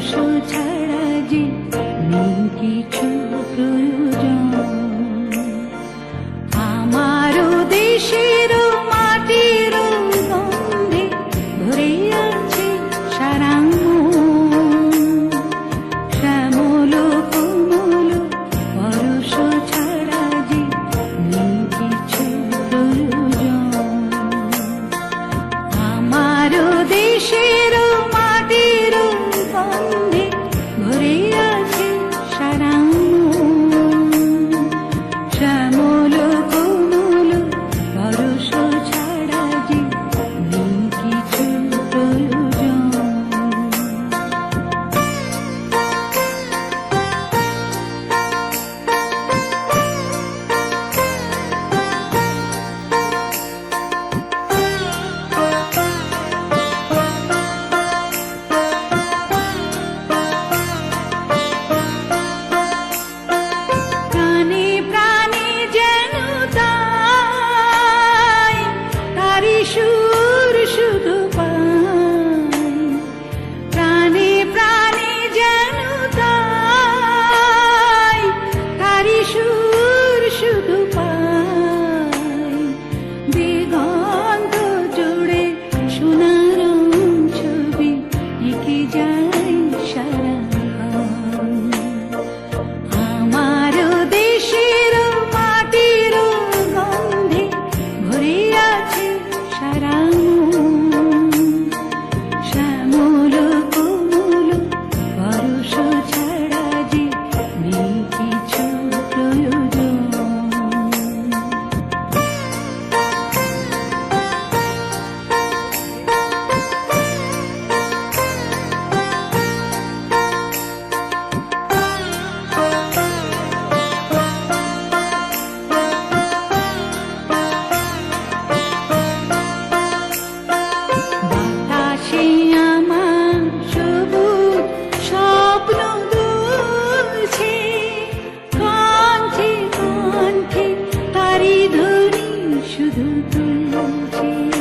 কৌশল আমার দেশের মাটির আছে সারাঙ্গ শ্যামল কোমল পরশ ছাড়া কিছু প্রয়োজন। আমার দেশের Từng